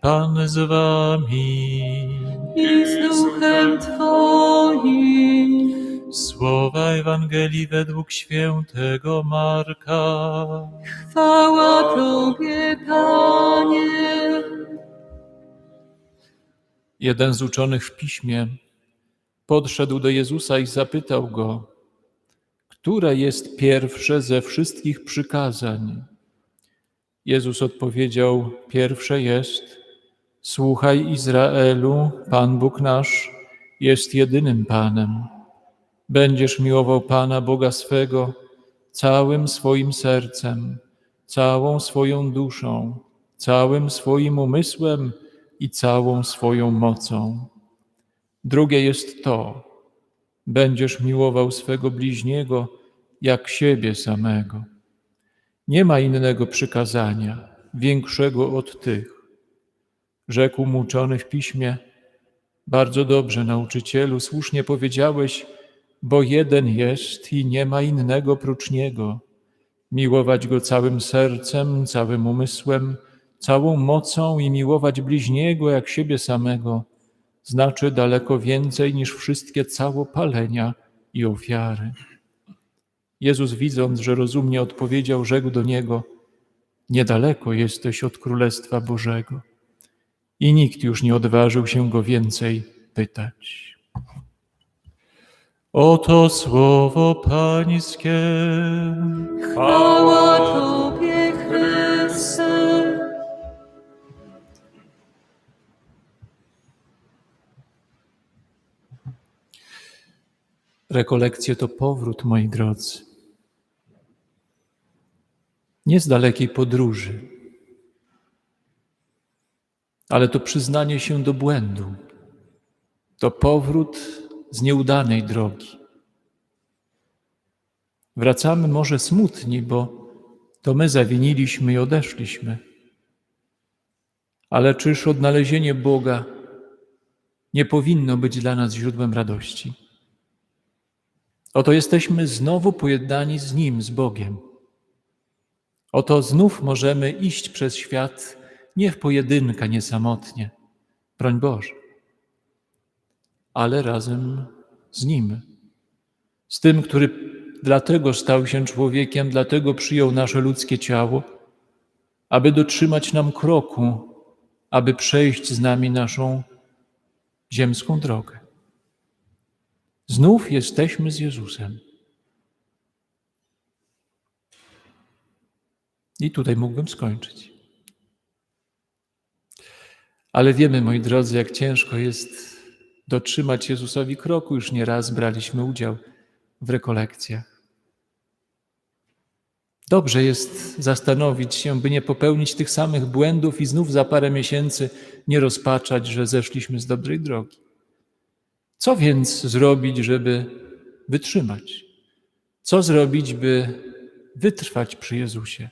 Pan z wami. i z duchem Twoim. Słowa Ewangelii według świętego Marka. Chwała Tobie, Panie. Jeden z uczonych w piśmie podszedł do Jezusa i zapytał go, które jest pierwsze ze wszystkich przykazań. Jezus odpowiedział: Pierwsze jest: Słuchaj Izraelu, Pan Bóg nasz jest jedynym Panem. Będziesz miłował Pana Boga swego całym swoim sercem, całą swoją duszą, całym swoim umysłem i całą swoją mocą. Drugie jest to: będziesz miłował swego bliźniego jak siebie samego. Nie ma innego przykazania, większego od tych. Rzekł mu uczony w piśmie: Bardzo dobrze, nauczycielu, słusznie powiedziałeś, bo jeden jest i nie ma innego prócz niego. Miłować go całym sercem, całym umysłem, całą mocą i miłować bliźniego jak siebie samego znaczy daleko więcej niż wszystkie całopalenia i ofiary. Jezus, widząc, że rozumnie odpowiedział, rzekł do niego: Niedaleko jesteś od Królestwa Bożego. I nikt już nie odważył się go więcej pytać. Oto słowo Pańskie. Chwała Tobie, Chryste. Rekolekcje to powrót, moi drodzy. Nie z dalekiej podróży, ale to przyznanie się do błędu. To powrót z nieudanej drogi. Wracamy może smutni, bo to my zawiniliśmy i odeszliśmy. Ale czyż odnalezienie Boga nie powinno być dla nas źródłem radości? Oto jesteśmy znowu pojednani z Nim, z Bogiem. Oto znów możemy iść przez świat nie w pojedynka, nie samotnie, broń Boże, ale razem z Nim, z tym, który dlatego stał się człowiekiem, dlatego przyjął nasze ludzkie ciało, aby dotrzymać nam kroku, aby przejść z nami naszą ziemską drogę. Znów jesteśmy z Jezusem. I tutaj mógłbym skończyć. Ale wiemy, moi drodzy, jak ciężko jest dotrzymać Jezusowi kroku. Już nie raz braliśmy udział w rekolekcjach. Dobrze jest zastanowić się, by nie popełnić tych samych błędów i znów za parę miesięcy nie rozpaczać, że zeszliśmy z dobrej drogi. Co więc zrobić, żeby wytrzymać? Co zrobić, by wytrwać przy Jezusie?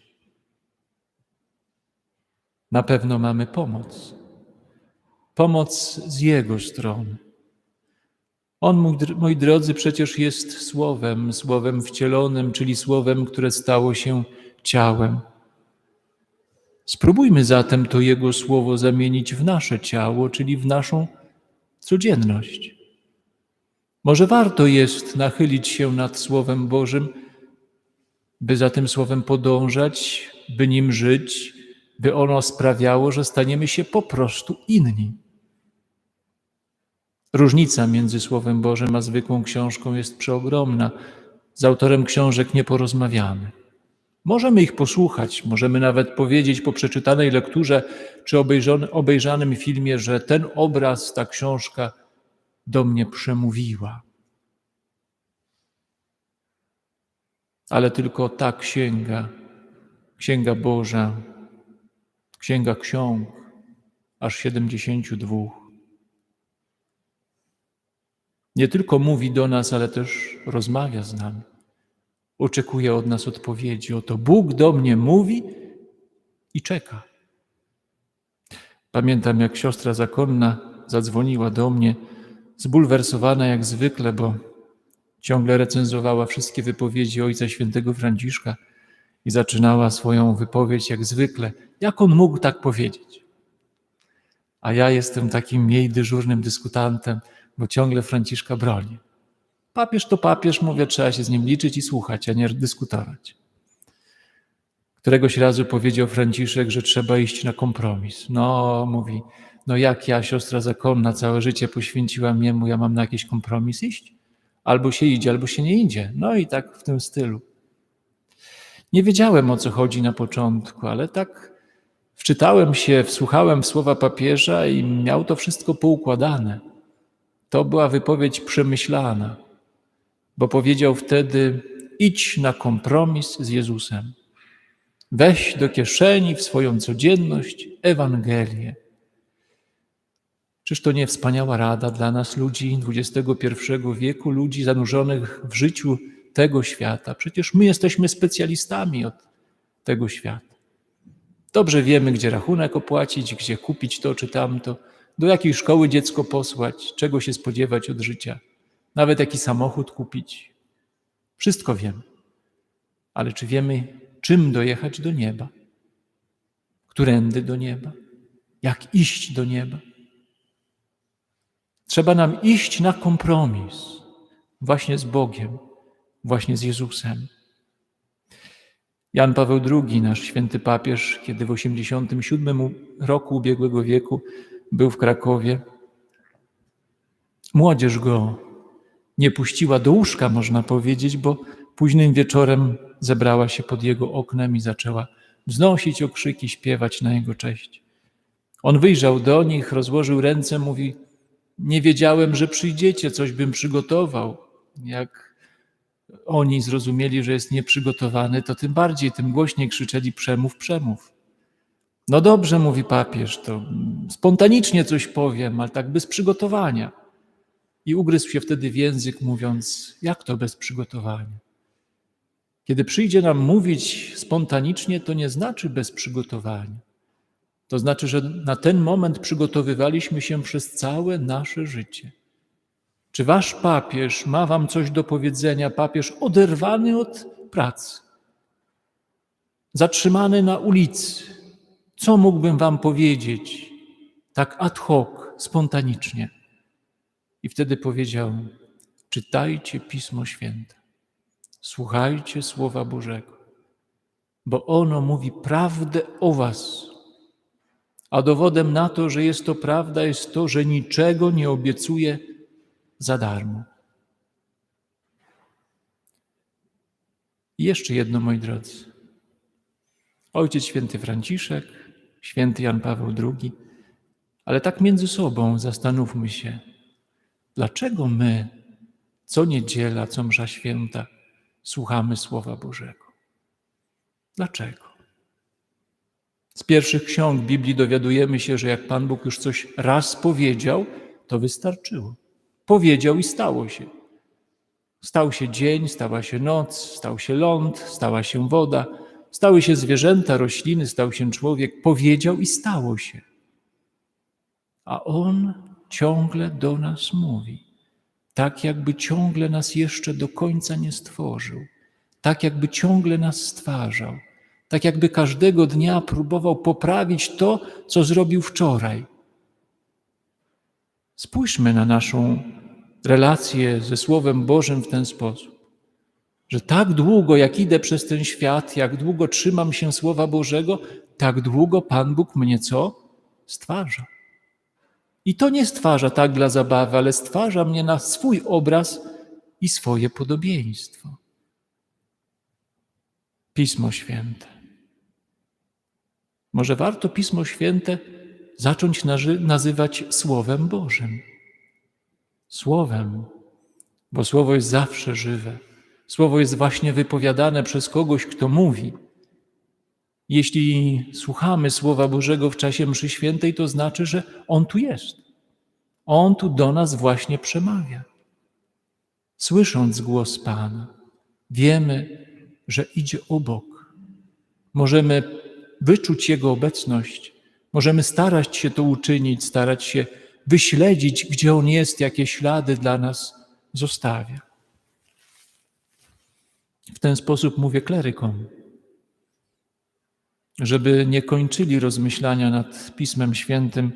Na pewno mamy pomoc. Pomoc z Jego strony. On, moi drodzy, przecież jest Słowem, Słowem wcielonym, czyli Słowem, które stało się ciałem. Spróbujmy zatem to Jego Słowo zamienić w nasze ciało, czyli w naszą codzienność. Może warto jest nachylić się nad Słowem Bożym, by za tym Słowem podążać, by nim żyć, by ono sprawiało, że staniemy się po prostu inni. Różnica między Słowem Bożym a zwykłą książką jest przeogromna. Z autorem książek nie porozmawiamy. Możemy ich posłuchać, możemy nawet powiedzieć po przeczytanej lekturze czy obejrzanym filmie, że ten obraz, ta książka do mnie przemówiła. Ale tylko ta księga, Księga Boża, Księga Ksiąg, aż 72, nie tylko mówi do nas, ale też rozmawia z nami. Oczekuje od nas odpowiedzi. Oto Bóg do mnie mówi i czeka. Pamiętam, jak siostra zakonna zadzwoniła do mnie, zbulwersowana jak zwykle, bo ciągle recenzowała wszystkie wypowiedzi Ojca Świętego Franciszka i zaczynała swoją wypowiedź jak zwykle. Jak on mógł tak powiedzieć? a ja jestem takim jej dyżurnym dyskutantem, bo ciągle Franciszka broni. Papież to papież, mówię, trzeba się z nim liczyć i słuchać, a nie dyskutować. Któregoś razu powiedział Franciszek, że trzeba iść na kompromis. No, mówi, no jak ja, siostra zakonna, całe życie poświęciłam jemu, ja mam na jakiś kompromis iść? Albo się idzie, albo się nie idzie. No i tak w tym stylu. Nie wiedziałem o co chodzi na początku, ale tak wczytałem się, wsłuchałem w słowa papieża i miał to wszystko poukładane. To była wypowiedź przemyślana, bo powiedział wtedy: idź na kompromis z Jezusem. Weź do kieszeni w swoją codzienność Ewangelię. Czyż to nie wspaniała rada dla nas, ludzi XXI wieku, ludzi zanurzonych w życiu tego świata? Przecież my jesteśmy specjalistami od tego świata. Dobrze wiemy, gdzie rachunek opłacić, gdzie kupić to czy tamto, do jakiej szkoły dziecko posłać, czego się spodziewać od życia, nawet jaki samochód kupić. Wszystko wiemy. Ale czy wiemy, czym dojechać do nieba? Którędy do nieba? Jak iść do nieba? Trzeba nam iść na kompromis właśnie z Bogiem, właśnie z Jezusem. Jan Paweł II, nasz święty papież, kiedy w 87 roku ubiegłego wieku był w Krakowie, młodzież go nie puściła do łóżka, można powiedzieć, bo późnym wieczorem zebrała się pod jego oknem i zaczęła wznosić okrzyki, śpiewać na jego cześć. On wyjrzał do nich, rozłożył ręce, mówi: Nie wiedziałem, że przyjdziecie, coś bym przygotował. Jak oni zrozumieli, że jest nieprzygotowany, to tym bardziej, tym głośniej krzyczeli: Przemów, przemów. No dobrze, mówi papież, to spontanicznie coś powiem, ale tak bez przygotowania. I ugryzł się wtedy w język, mówiąc: Jak to bez przygotowania? Kiedy przyjdzie nam mówić spontanicznie, to nie znaczy bez przygotowania. To znaczy, że na ten moment przygotowywaliśmy się przez całe nasze życie. Czy wasz papież ma wam coś do powiedzenia, papież oderwany od pracy, zatrzymany na ulicy? Co mógłbym wam powiedzieć tak ad hoc, spontanicznie? I wtedy powiedział: Czytajcie Pismo Święte, słuchajcie Słowa Bożego, bo ono mówi prawdę o Was. A dowodem na to, że jest to prawda, jest to, że niczego nie obiecuje za darmo. I jeszcze jedno, moi drodzy. Ojciec święty Franciszek, święty Jan Paweł II, ale tak między sobą zastanówmy się, dlaczego my co niedziela, co msza święta słuchamy Słowa Bożego. Dlaczego? Z pierwszych ksiąg Biblii dowiadujemy się, że jak Pan Bóg już coś raz powiedział, to wystarczyło. Powiedział i stało się. Stał się dzień, stała się noc, stał się ląd, stała się woda, stały się zwierzęta, rośliny, stał się człowiek. Powiedział i stało się. A On ciągle do nas mówi, tak jakby ciągle nas jeszcze do końca nie stworzył, tak jakby ciągle nas stwarzał, tak jakby każdego dnia próbował poprawić to, co zrobił wczoraj. Spójrzmy na naszą relację ze Słowem Bożym w ten sposób, że tak długo, jak idę przez ten świat, jak długo trzymam się Słowa Bożego, tak długo Pan Bóg mnie co? Stwarza. I to nie stwarza tak dla zabawy, ale stwarza mnie na swój obraz i swoje podobieństwo. Pismo Święte. Może warto Pismo Święte zacząć nazywać Słowem Bożym. Słowem, bo Słowo jest zawsze żywe. Słowo jest właśnie wypowiadane przez kogoś, kto mówi. Jeśli słuchamy Słowa Bożego w czasie mszy świętej, to znaczy, że On tu jest. On tu do nas właśnie przemawia. Słysząc głos Pana, wiemy, że idzie obok. Możemy wyczuć Jego obecność, możemy starać się to uczynić, starać się wyśledzić, gdzie On jest, jakie ślady dla nas zostawia. W ten sposób mówię klerykom, żeby nie kończyli rozmyślania nad Pismem Świętym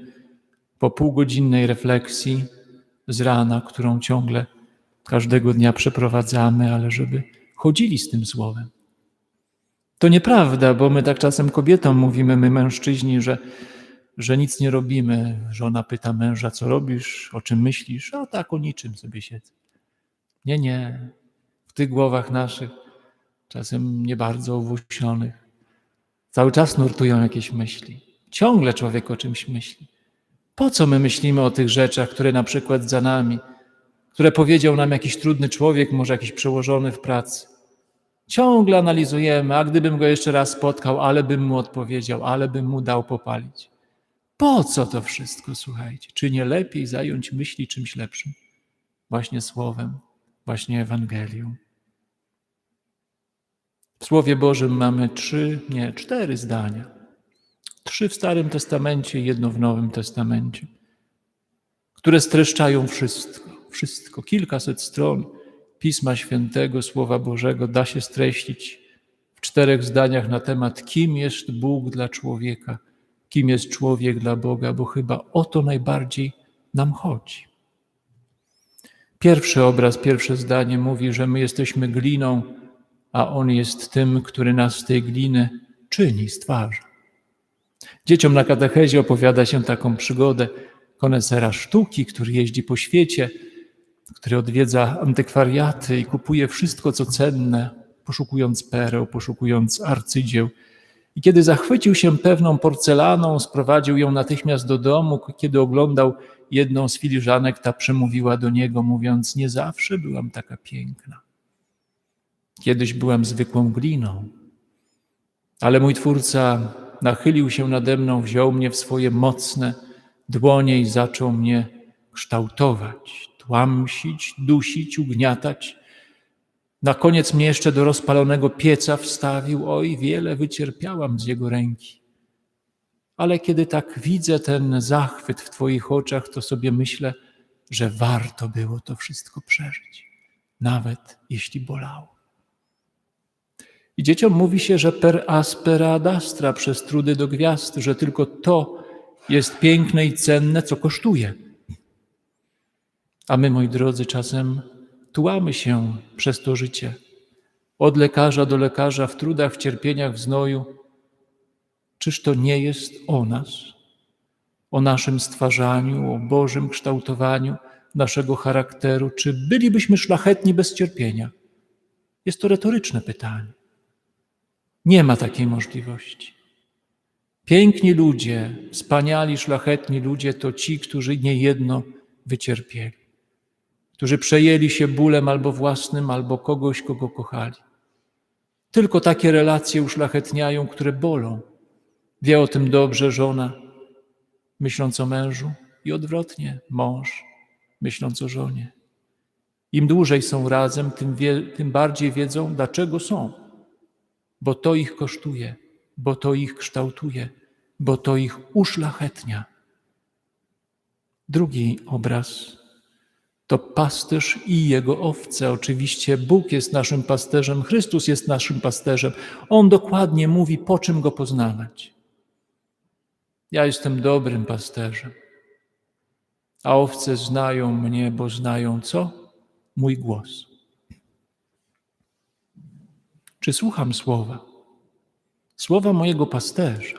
po półgodzinnej refleksji z rana, którą ciągle każdego dnia przeprowadzamy, ale żeby chodzili z tym słowem. To nieprawda, bo my tak czasem kobietom mówimy, my mężczyźni, że, że nic nie robimy. Żona pyta męża, co robisz, o czym myślisz, a tak o niczym sobie siedzę. Nie, nie. W tych głowach naszych, czasem nie bardzo owłóśnionych, cały czas nurtują jakieś myśli. Ciągle człowiek o czymś myśli. Po co my myślimy o tych rzeczach, które na przykład za nami, które powiedział nam jakiś trudny człowiek, może jakiś przełożony w pracy? Ciągle analizujemy, a gdybym go jeszcze raz spotkał, ale bym mu odpowiedział, ale bym mu dał popalić. Po co to wszystko, słuchajcie? Czy nie lepiej zająć myśli czymś lepszym? Właśnie słowem, właśnie Ewangelią. W Słowie Bożym mamy trzy, nie, cztery zdania. Trzy w Starym Testamencie jedno w Nowym Testamencie, które streszczają wszystko, wszystko. Kilkaset stron Pisma Świętego, Słowa Bożego da się streścić w czterech zdaniach na temat, kim jest Bóg dla człowieka, kim jest człowiek dla Boga, bo chyba o to najbardziej nam chodzi. Pierwszy obraz, pierwsze zdanie mówi, że my jesteśmy gliną, a On jest tym, który nas z tej gliny czyni, stwarza. Dzieciom na katechezie opowiada się taką przygodę konesera sztuki, który jeździ po świecie, który odwiedza antykwariaty i kupuje wszystko, co cenne, poszukując pereł, poszukując arcydzieł. I kiedy zachwycił się pewną porcelaną, sprowadził ją natychmiast do domu. Kiedy oglądał jedną z filiżanek, ta przemówiła do niego, mówiąc: Nie zawsze byłam taka piękna. Kiedyś byłam zwykłą gliną, ale mój twórca nachylił się nade mną, wziął mnie w swoje mocne dłonie i zaczął mnie kształtować, tłamsić, dusić, ugniatać. Na koniec mnie jeszcze do rozpalonego pieca wstawił. Oj, wiele wycierpiałam z jego ręki. Ale kiedy tak widzę ten zachwyt w Twoich oczach, to sobie myślę, że warto było to wszystko przeżyć, nawet jeśli bolało. I dzieciom mówi się, że per aspera ad astra, przez trudy do gwiazd, że tylko to jest piękne i cenne, co kosztuje. A my, moi drodzy, czasem tułamy się przez to życie. Od lekarza do lekarza, w trudach, w cierpieniach, w znoju. Czyż to nie jest o nas, o naszym stwarzaniu, o Bożym kształtowaniu naszego charakteru? Czy bylibyśmy szlachetni bez cierpienia? Jest to retoryczne pytanie. Nie ma takiej możliwości. Piękni ludzie, wspaniali, szlachetni ludzie to ci, którzy niejedno wycierpieli, którzy przejęli się bólem albo własnym, albo kogoś, kogo kochali. Tylko takie relacje uszlachetniają, które bolą. Wie o tym dobrze żona, myśląc o mężu, i odwrotnie mąż, myśląc o żonie. Im dłużej są razem, tym, wie, tym bardziej wiedzą, dlaczego są bo to ich kosztuje, bo to ich kształtuje, bo to ich uszlachetnia. Drugi obraz to pasterz i jego owce. Oczywiście Bóg jest naszym pasterzem, Chrystus jest naszym pasterzem. On dokładnie mówi, po czym go poznawać. Ja jestem dobrym pasterzem, a owce znają mnie, bo znają co? Mój głos. Czy słucham słowa? Słowa mojego pasterza.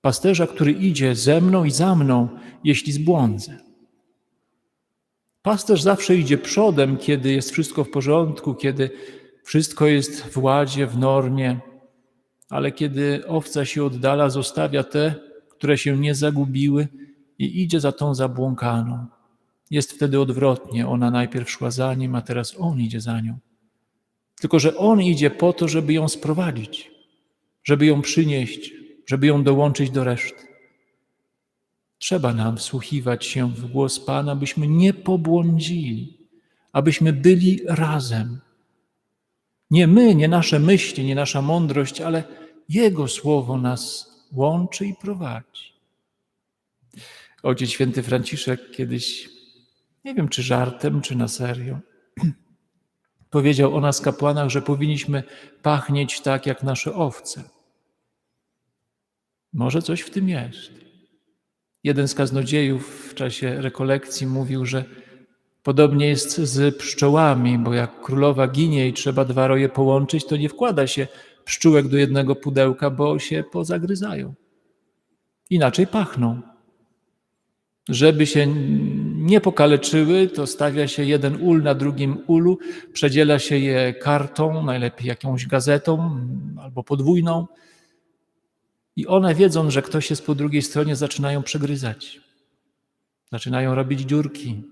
Pasterza, który idzie ze mną i za mną, jeśli zbłądzę. Pasterz zawsze idzie przodem, kiedy jest wszystko w porządku, kiedy wszystko jest w ładzie, w normie, ale kiedy owca się oddala, zostawia te, które się nie zagubiły i idzie za tą zabłąkaną. Jest wtedy odwrotnie. Ona najpierw szła za nim, a teraz on idzie za nią. Tylko, że On idzie po to, żeby ją sprowadzić, żeby ją przynieść, żeby ją dołączyć do reszty. Trzeba nam wsłuchiwać się w głos Pana, byśmy nie pobłądzili, abyśmy byli razem. Nie my, nie nasze myśli, nie nasza mądrość, ale Jego słowo nas łączy i prowadzi. Ojciec święty Franciszek kiedyś, nie wiem czy żartem, czy na serio, Powiedział o nas kapłanach, że powinniśmy pachnieć tak jak nasze owce. Może coś w tym jest. Jeden z kaznodziejów w czasie rekolekcji mówił, że podobnie jest z pszczołami, bo jak królowa ginie i trzeba dwa roje połączyć, to nie wkłada się pszczółek do jednego pudełka, bo się pozagryzają. Inaczej pachną. Żeby się nie pokaleczyły, to stawia się jeden ul na drugim ulu, przedziela się je kartą, najlepiej jakąś gazetą albo podwójną. I one, wiedząc, że ktoś jest po drugiej stronie, zaczynają przegryzać. Zaczynają robić dziurki.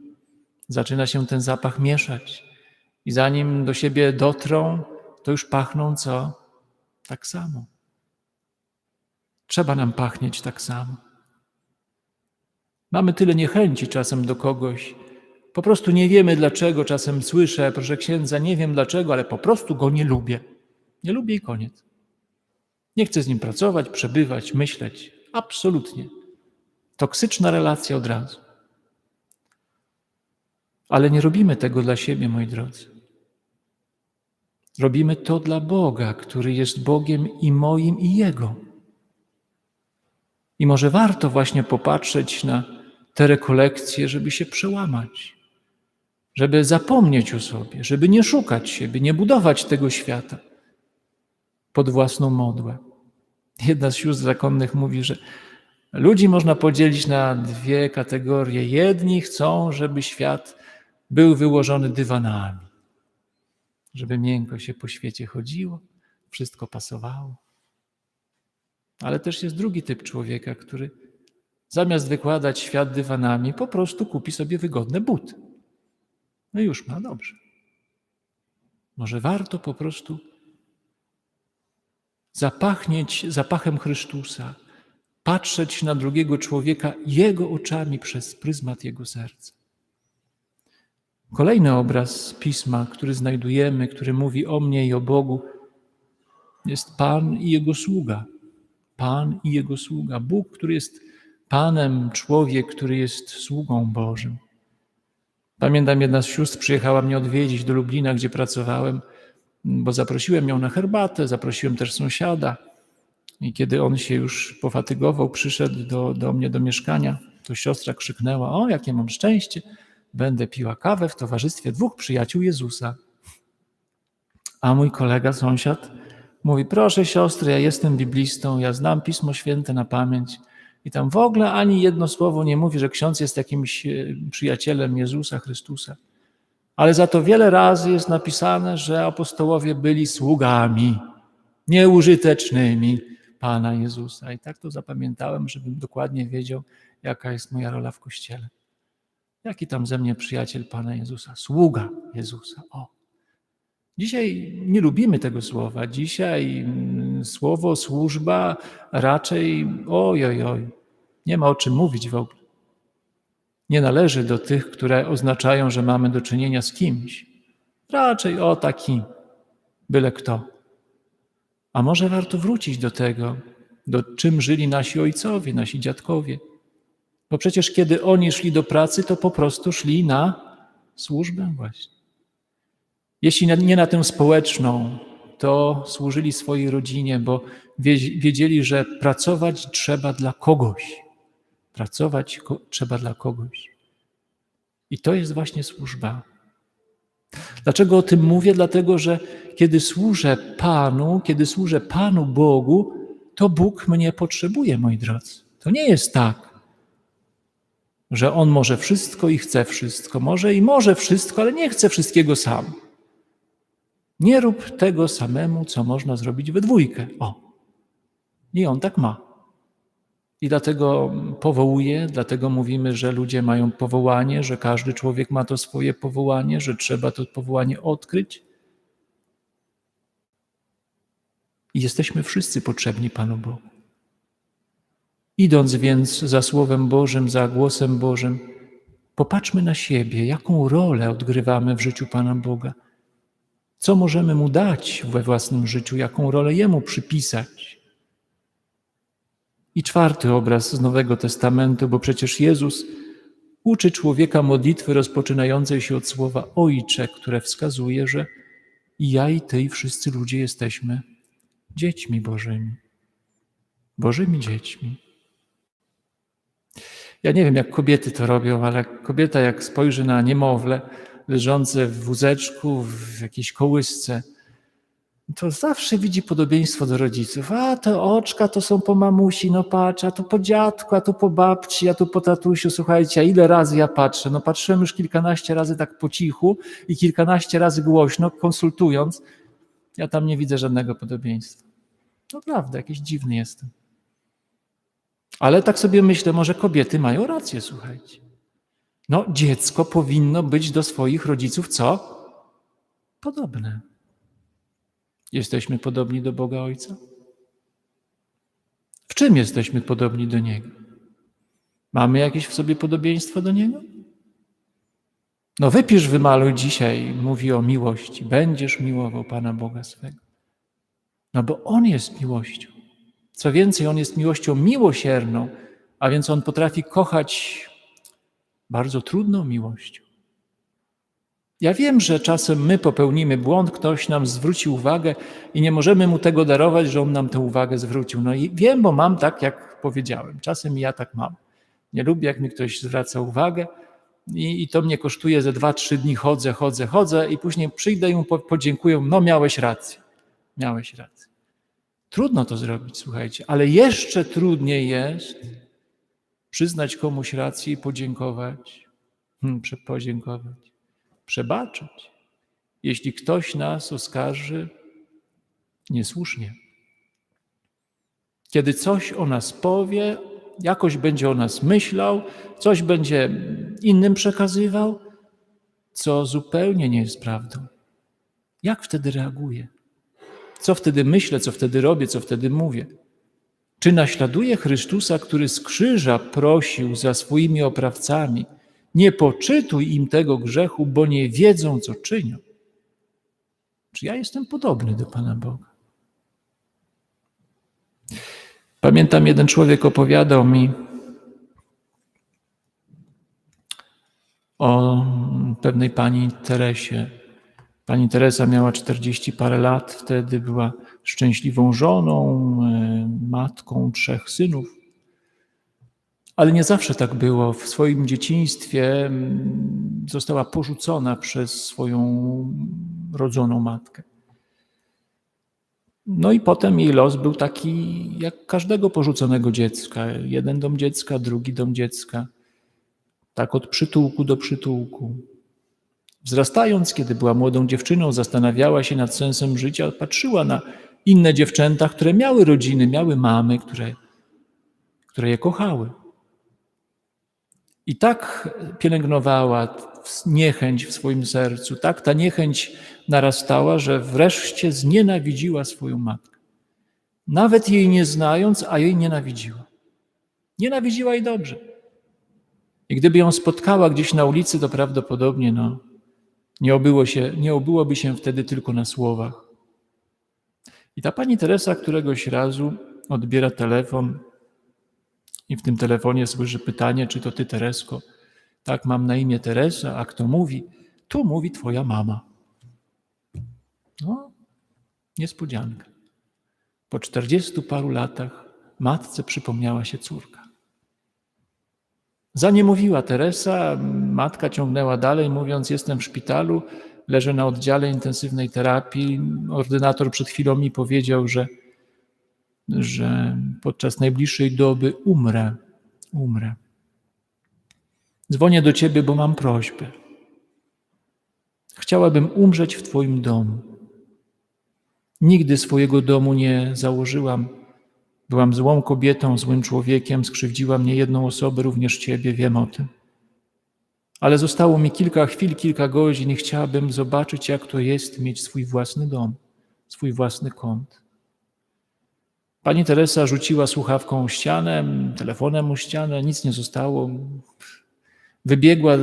Zaczyna się ten zapach mieszać. I zanim do siebie dotrą, to już pachną co? Tak samo. Trzeba nam pachnieć tak samo. Mamy tyle niechęci czasem do kogoś. Po prostu nie wiemy dlaczego. Czasem słyszę, proszę księdza, nie wiem dlaczego, ale po prostu go nie lubię. Nie lubię i koniec. Nie chcę z nim pracować, przebywać, myśleć. Absolutnie. Toksyczna relacja od razu. Ale nie robimy tego dla siebie, moi drodzy. Robimy to dla Boga, który jest Bogiem i moim, i Jego. I może warto właśnie popatrzeć na te rekolekcje, żeby się przełamać, żeby zapomnieć o sobie, żeby nie szukać siebie, nie budować tego świata pod własną modłę. Jedna z sióstr zakonnych mówi, że ludzi można podzielić na dwie kategorie. Jedni chcą, żeby świat był wyłożony dywanami, żeby miękko się po świecie chodziło, wszystko pasowało. Ale też jest drugi typ człowieka, który zamiast wykładać świat dywanami, po prostu kupi sobie wygodne buty. No już ma dobrze. Może warto po prostu zapachnieć zapachem Chrystusa, patrzeć na drugiego człowieka Jego oczami przez pryzmat Jego serca. Kolejny obraz pisma, który znajdujemy, który mówi o mnie i o Bogu, jest Pan i Jego sługa. Pan i Jego sługa. Bóg, który jest Panem, człowiek, który jest sługą Bożym. Pamiętam, jedna z sióstr przyjechała mnie odwiedzić do Lublina, gdzie pracowałem, bo zaprosiłem ją na herbatę, zaprosiłem też sąsiada. I kiedy on się już pofatygował, przyszedł do, do mnie do mieszkania, to siostra krzyknęła: O, jakie mam szczęście! Będę piła kawę w towarzystwie dwóch przyjaciół Jezusa. A mój kolega, sąsiad, mówi: Proszę siostry, ja jestem biblistą, ja znam Pismo Święte na pamięć. I tam w ogóle ani jedno słowo nie mówi, że ksiądz jest jakimś e, przyjacielem Jezusa Chrystusa. Ale za to wiele razy jest napisane, że apostołowie byli sługami nieużytecznymi Pana Jezusa. I tak to zapamiętałem, żebym dokładnie wiedział, jaka jest moja rola w Kościele. Jaki tam ze mnie przyjaciel Pana Jezusa? Sługa Jezusa. O. Dzisiaj nie lubimy tego słowa. Dzisiaj mm, słowo służba raczej oj, oj, oj. Nie ma o czym mówić w ogóle. Nie należy do tych, które oznaczają, że mamy do czynienia z kimś. Raczej o taki byle kto. A może warto wrócić do tego, do czym żyli nasi ojcowie, nasi dziadkowie. Bo przecież kiedy oni szli do pracy, to po prostu szli na służbę właśnie. Jeśli nie na tę społeczną, to służyli swojej rodzinie, bo wiedzieli, że pracować trzeba dla kogoś. Pracować trzeba dla kogoś. I to jest właśnie służba. Dlaczego o tym mówię? Dlatego, że kiedy służę Panu, kiedy służę Panu Bogu, to Bóg mnie potrzebuje, moi drodzy. To nie jest tak, że On może wszystko i chce wszystko. Może i może wszystko, ale nie chce wszystkiego sam. Nie rób tego samemu, co można zrobić we dwójkę. O. I on tak ma. I dlatego powołuje, dlatego mówimy, że ludzie mają powołanie, że każdy człowiek ma to swoje powołanie, że trzeba to powołanie odkryć. I jesteśmy wszyscy potrzebni Panu Bogu. Idąc więc za Słowem Bożym, za głosem Bożym, popatrzmy na siebie, jaką rolę odgrywamy w życiu Pana Boga. Co możemy Mu dać we własnym życiu, jaką rolę Jemu przypisać. I czwarty obraz z Nowego Testamentu, bo przecież Jezus uczy człowieka modlitwy rozpoczynającej się od słowa Ojcze, które wskazuje, że i ja, i Ty, i wszyscy ludzie jesteśmy dziećmi Bożymi. Bożymi dziećmi. Ja nie wiem, jak kobiety to robią, ale kobieta, jak spojrzy na niemowlę leżące w wózeczku, w jakiejś kołysce, to zawsze widzi podobieństwo do rodziców. A te oczka to są po mamusi, no patrz, a tu po dziadku, a tu po babci, a tu po tatusiu. Słuchajcie, a ile razy ja patrzę? No patrzyłem już kilkanaście razy tak po cichu i kilkanaście razy głośno, konsultując. Ja tam nie widzę żadnego podobieństwa. Naprawdę, jakiś dziwny jestem. Ale tak sobie myślę, może kobiety mają rację, słuchajcie. No, dziecko powinno być do swoich rodziców co? Podobne. Jesteśmy podobni do Boga Ojca? W czym jesteśmy podobni do Niego? Mamy jakieś w sobie podobieństwo do Niego? No wypisz, wymaluj dzisiaj, mówi o miłości. Będziesz miłował Pana Boga swego. No bo On jest miłością. Co więcej, On jest miłością miłosierną, a więc On potrafi kochać bardzo trudną miłością. Ja wiem, że czasem my popełnimy błąd, ktoś nam zwróci uwagę i nie możemy mu tego darować, że on nam tę uwagę zwrócił. No i wiem, bo mam tak, jak powiedziałem. Czasem ja tak mam. Nie lubię, jak mi ktoś zwraca uwagę i, i to mnie kosztuje ze dwa, trzy dni chodzę, chodzę, chodzę i później przyjdę i mu po- podziękuję. No miałeś rację. Miałeś rację. Trudno to zrobić, słuchajcie, ale jeszcze trudniej jest przyznać komuś rację i podziękować. Hmm, podziękować przebaczyć, jeśli ktoś nas oskarży niesłusznie. Kiedy coś o nas powie, jakoś będzie o nas myślał, coś będzie innym przekazywał, co zupełnie nie jest prawdą. Jak wtedy reaguję? Co wtedy myślę, co wtedy robię, co wtedy mówię? Czy naśladuję Chrystusa, który z krzyża prosił za swoimi oprawcami, nie poczytuj im tego grzechu, bo nie wiedzą, co czynią? Czy ja jestem podobny do Pana Boga? Pamiętam, jeden człowiek opowiadał mi o pewnej pani Teresie. Pani Teresa miała 40 parę lat, wtedy była szczęśliwą żoną, e, matką trzech synów. Ale nie zawsze tak było. W swoim dzieciństwie mm, została porzucona przez swoją rodzoną matkę. No i potem jej los był taki jak każdego porzuconego dziecka. Jeden dom dziecka, drugi dom dziecka. Tak od przytułku do przytułku. Wzrastając, kiedy była młodą dziewczyną, zastanawiała się nad sensem życia, patrzyła na inne dziewczęta, które miały rodziny, miały mamy, które, które je kochały. I tak pielęgnowała niechęć w swoim sercu, tak ta niechęć narastała, że wreszcie znienawidziła swoją matkę. Nawet jej nie znając, a jej nienawidziła. Nienawidziła jej dobrze. I gdyby ją spotkała gdzieś na ulicy, to prawdopodobnie no, nie, obyło się, nie obyłoby się wtedy tylko na słowach. I ta pani Teresa któregoś razu odbiera telefon i w tym telefonie słyszy pytanie, czy to ty, Teresko? Tak, mam na imię Teresa, a kto mówi? Tu mówi twoja mama. No, niespodzianka. Po czterdziestu paru latach matce przypomniała się córka. Zanim mówiła Teresa, matka ciągnęła dalej, mówiąc: Jestem w szpitalu, leżę na oddziale intensywnej terapii. Ordynator przed chwilą mi powiedział, że że podczas najbliższej doby umrę. Umrę. Dzwonię do ciebie, bo mam prośbę. Chciałabym umrzeć w Twoim domu. Nigdy swojego domu nie założyłam. Byłam złą kobietą, złym człowiekiem, skrzywdziła mnie jedną osobę, również Ciebie, wiem o tym. Ale zostało mi kilka chwil, kilka godzin i chciałabym zobaczyć, jak to jest mieć swój własny dom, swój własny kąt. Pani Teresa rzuciła słuchawką o ścianę, telefonem o ścianę, nic nie zostało. Wybiegła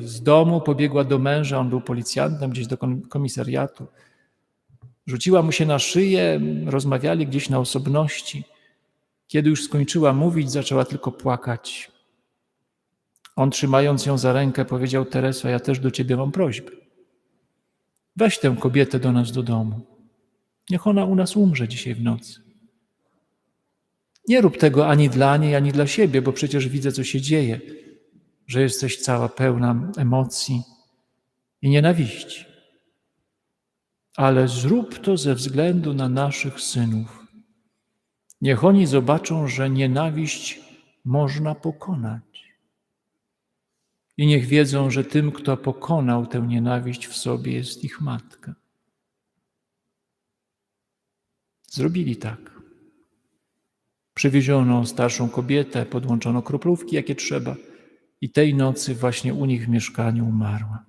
z domu, pobiegła do męża, on był policjantem, gdzieś do komisariatu. Rzuciła mu się na szyję, rozmawiali gdzieś na osobności. Kiedy już skończyła mówić, zaczęła tylko płakać. On, trzymając ją za rękę, powiedział: Teresa, ja też do ciebie mam prośbę. Weź tę kobietę do nas do domu. Niech ona u nas umrze dzisiaj w nocy. Nie rób tego ani dla niej, ani dla siebie, bo przecież widzę, co się dzieje, że jesteś cała pełna emocji i nienawiści. Ale zrób to ze względu na naszych synów. Niech oni zobaczą, że nienawiść można pokonać. I niech wiedzą, że tym, kto pokonał tę nienawiść w sobie, jest ich matka. Zrobili tak. Przywieziono starszą kobietę, podłączono kroplówki, jakie trzeba, i tej nocy właśnie u nich w mieszkaniu umarła.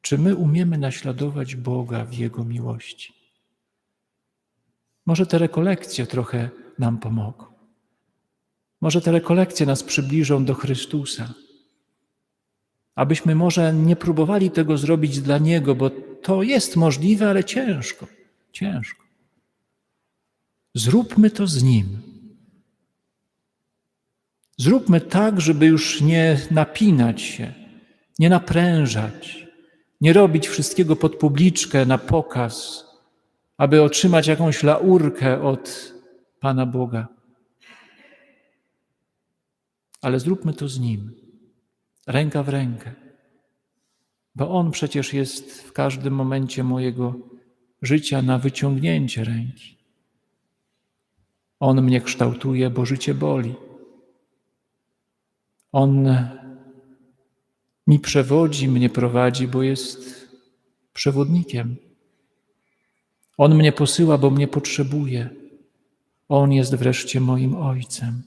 Czy my umiemy naśladować Boga w Jego miłości? Może te rekolekcje trochę nam pomogą. Może te rekolekcje nas przybliżą do Chrystusa. Abyśmy może nie próbowali tego zrobić dla Niego, bo to jest możliwe, ale ciężko, ciężko. Zróbmy to z Nim. Zróbmy tak, żeby już nie napinać się, nie naprężać, nie robić wszystkiego pod publiczkę, na pokaz, aby otrzymać jakąś laurkę od Pana Boga. Ale zróbmy to z Nim, ręka w rękę, bo On przecież jest w każdym momencie mojego życia na wyciągnięcie ręki. On mnie kształtuje, bo życie boli. On mi przewodzi, mnie prowadzi, bo jest przewodnikiem. On mnie posyła, bo mnie potrzebuje. On jest wreszcie moim Ojcem.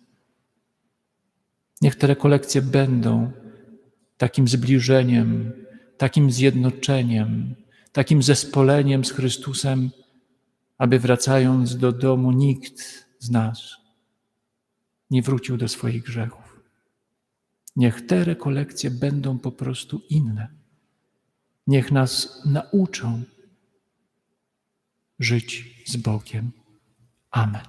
Niech te rekolekcje będą takim zbliżeniem, takim zjednoczeniem, takim zespoleniem z Chrystusem, aby wracając do domu nikt z nas nie wrócił do swoich grzechów. Niech te rekolekcje będą po prostu inne. Niech nas nauczą żyć z Bogiem. Amen.